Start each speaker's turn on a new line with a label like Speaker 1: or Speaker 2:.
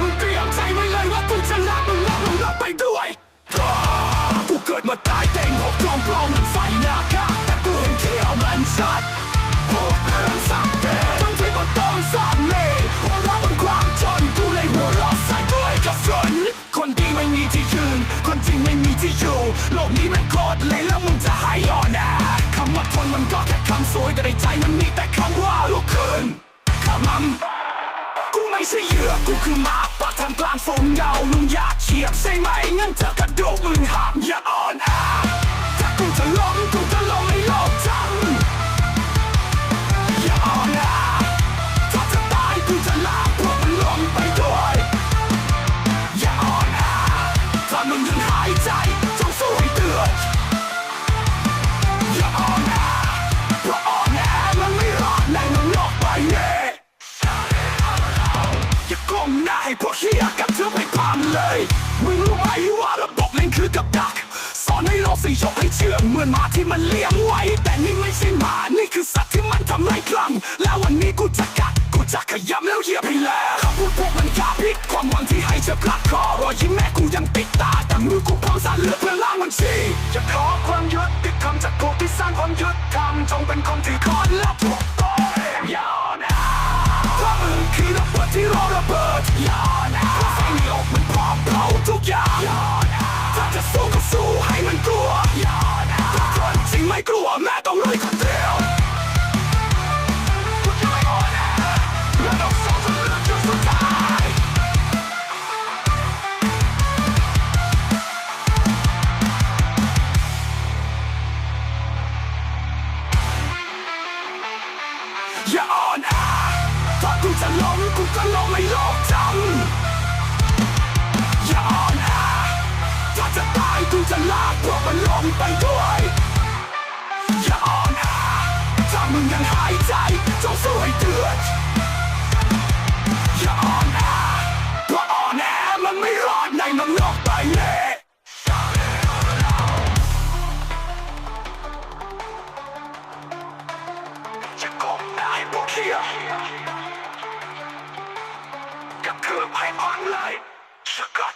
Speaker 1: มึงเตรียมใจไว้เลยว่ากูจะลากมึงลากมึงลากไปด้วยกูเกิดมาตายเต็งหกกลองกลอมไฟหน้าข้าแต่กูเห็นเขียวมันชัดพวกเรื่องสังเกตต้องที่มันต้องสามเล่หัวเราะบนความจนกูเลยหัวเราะใส่ด้วยกระสุนคนดีไม่มีที่ยืนคนจริงไม่มีที่อยู่โลกนี้มันโคตรเลยแล้วมึงจะให้อ่อนแอคำว่าทนมันก็แค่คำสวยแต่ในใจมันมีแต่คำว่าลุกขึ้น กูคือหมาป่าทำกลางฝนเงามึงอยากเฉียบใช่ไหมงั้นเธอกระโดดมึงห้ามอย่าอ่อนแอถ้ากูจะล้มกูจะล้มให้โลกจำอย่าอ่อนแอถ้าจะตายกูจะลากพวกมันลงไปด้วยอย่าอ่อนแอถ้ามึงยังหายใจจงสู้ให้เดือด พวกเฮียกับเธอไปพังเลย มึงรู้ไหมว่าระบบนั่นคือกับดัก สอนให้เราสิยกให้เชื่องเหมือนหมาที่มันเลี้ยงไว้ แต่นี่ไม่ใช่หมา นี่คือสัตว์ที่มันทำไรคลัง แล้ววันนี้กูจะกัด กูจะขยำแล้วเหยียบให้แล้วคำพูดพวกมันยาพิษความหวังที่ให้เธอพลัดคอรอยยิ้มแม่กูยังปิดตา แต่มือกูพร้อมสานเลือดเพื่อล้างมันชีจะขอความยุติธรรมจากพวกที่สร้างความยุติธรรมจงเป็นคนที่คอนและถูกต้องอย่านะเพราะมึงคือระเบิ อย่าอ่อนแอถ้ากูจะล้มกูก็ล้มไม่โลกจำอย่าอ่อนแอถ้าจะตายกูจะลากพวกมันลงไปด้วย อย่าอ่อนแอถ้ามึงยังหายใจจงสู้ให้เดือดอย่าอ่อนแอเพราะอ่อนแอมันไม่รอดในมันลกใบนี้จะก กับเธอภายออนไลน์สกัด